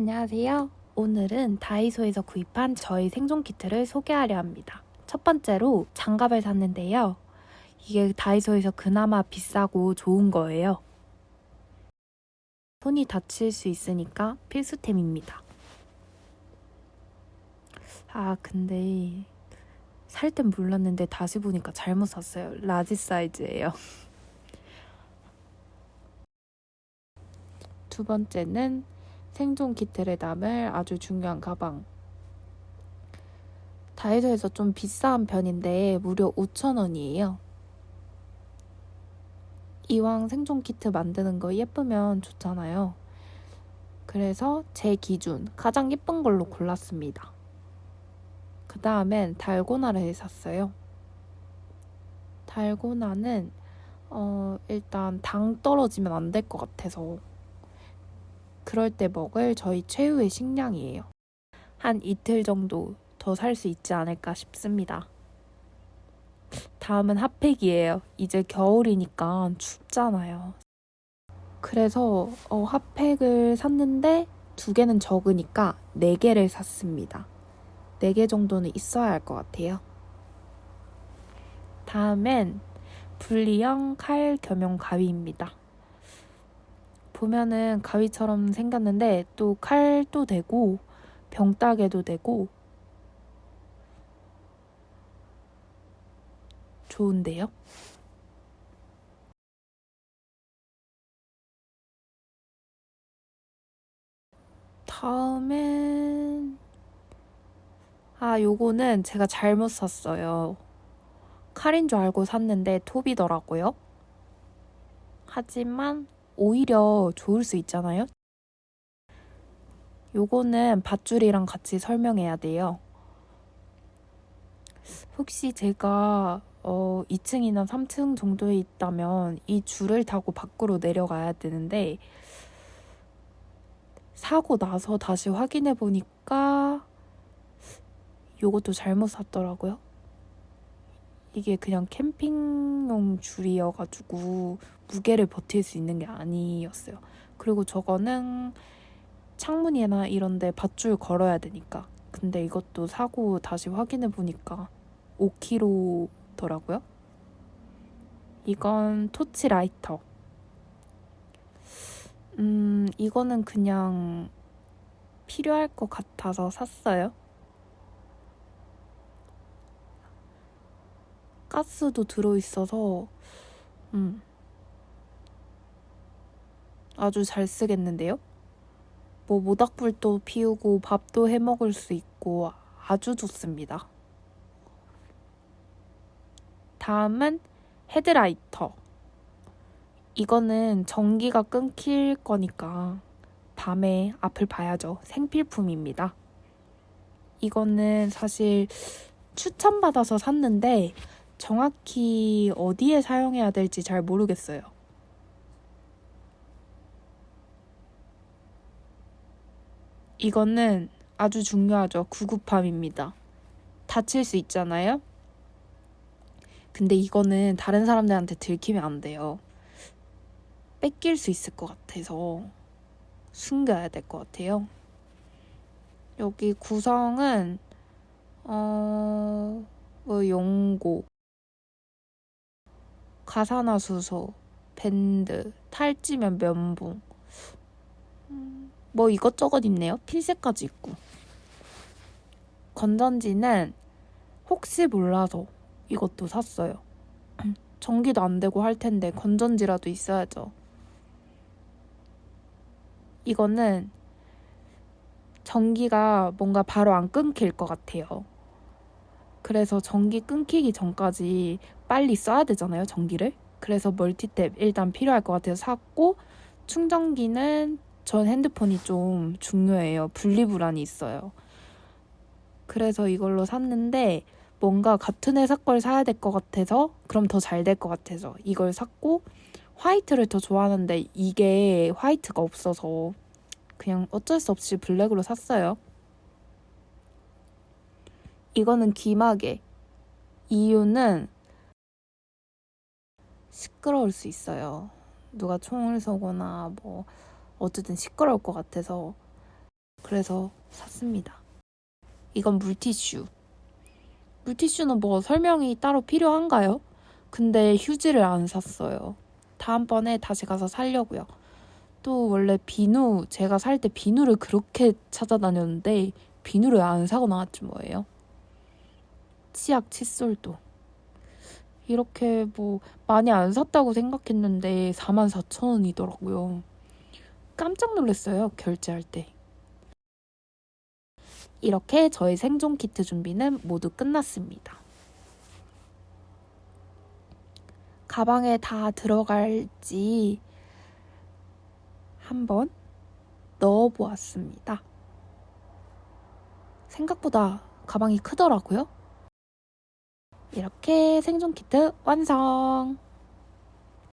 안녕하세요. 오늘은 다이소에서 구입한 저희 생존 키트를 소개하려 합니다. 첫 번째로 장갑을 샀는데요. 이게 다이소에서 그나마 비싸고 좋은 거예요. 손이 다칠 수 있으니까 필수템입니다. 아, 근데 살 땐 몰랐는데 다시 보니까 잘못 샀어요. 라지 사이즈예요. 두 번째는 생존 키트를 담을 아주 중요한 가방. 다이소에서 좀 비싼 편인데 무려 5,000원이에요. 이왕 생존 키트 만드는 거 예쁘면 좋잖아요. 그래서 제 기준 가장 예쁜 걸로 골랐습니다. 그 다음엔 달고나를 샀어요. 달고나는 어, 일단 당 떨어지면 안 될 것 같아서 그럴 때 먹을 저희 최후의 식량이에요. 한 이틀 정도 더 살 수 있지 않을까 싶습니다. 다음은 핫팩이에요. 이제 겨울이니까 춥잖아요. 그래서 어, 핫팩을 샀는데 두 개는 적으니까 네 개를 샀습니다. 네 개 정도는 있어야 할 것 같아요. 다음엔 분리형 칼 겸용 가위입니다. 보면은 가위처럼 생겼는데 또 칼도 되고 병따개도 되고 좋은데요? 다음엔 아 요거는 제가 잘못 샀어요. 칼인 줄 알고 샀는데 톱이더라고요. 하지만 오히려 좋을 수 있잖아요. 요거는 밧줄이랑 같이 설명해야 돼요. 혹시 제가 어, 2층이나 3층 정도에 있다면 이 줄을 타고 밖으로 내려가야 되는데 사고 나서 다시 확인해 보니까 요것도 잘못 샀더라고요. 이게 그냥 캠핑용 줄이어가지고 무게를 버틸 수 있는 게 아니었어요. 그리고 저거는 창문이나 이런데 밧줄 걸어야 되니까. 근데 이것도 사고 다시 확인해 보니까 5kg더라고요. 이건 토치 라이터. 음, 이거는 그냥 필요할 것 같아서 샀어요. 가스도 들어있어서, 음, 아주 잘 쓰겠는데요? 뭐 모닥불도 피우고 밥도 해 먹을 수 있고 아주 좋습니다. 다음은 헤드라이터. 이거는 전기가 끊길 거니까 밤에 앞을 봐야죠. 생필품입니다. 이거는 사실 추천받아서 샀는데 정확히 어디에 사용해야 될지 잘 모르겠어요. 이거는 아주 중요하죠. 구급함입니다. 다칠 수 있잖아요? 근데 이거는 다른 사람들한테 들키면 안 돼요. 뺏길 수 있을 것 같아서 숨겨야 될 것 같아요. 여기 구성은, 어, 뭐, 용고, 가사나수소, 밴드, 탈지면 면봉, 음, 뭐 이것저것 있네요. 핀셋까지 있고. 건전지는 혹시 몰라서 이것도 샀어요. 전기도 안 되고 할 텐데 건전지라도 있어야죠. 이거는 전기가 뭔가 바로 안 끊길 것 같아요. 그래서 전기 끊기기 전까지 빨리 써야 되잖아요, 전기를. 그래서 멀티탭 일단 필요할 것 같아서 샀고, 충전기는 전 핸드폰이 좀 중요해요. 분리불안이 있어요. 그래서 이걸로 샀는데 뭔가 같은 회사 걸 사야 될 것 같아서 그럼 더 잘 될 것 같아서 이걸 샀고 화이트를 더 좋아하는데 이게 화이트가 없어서 그냥 어쩔 수 없이 블랙으로 샀어요. 이거는 귀마개. 이유는 시끄러울 수 있어요. 누가 총을 쏘거나 뭐 어쨌든 시끄러울 것 같아서 그래서 샀습니다. 이건 물티슈. 물티슈는 뭐 설명이 따로 필요한가요? 근데 휴지를 안 샀어요. 다음번에 다시 가서 살려고요. 또 원래 비누 제가 살 때 비누를 그렇게 찾아다녔는데 비누를 안 사고 나왔지 뭐예요. 치약 칫솔도 이렇게 뭐 많이 안 샀다고 생각했는데 44,000원이더라고요. 깜짝 놀랐어요. 결제할 때. 이렇게 저의 생존 키트 준비는 모두 끝났습니다. 가방에 다 들어갈지 한번 넣어보았습니다. 생각보다 가방이 크더라고요. 이렇게 생존 키트 완성!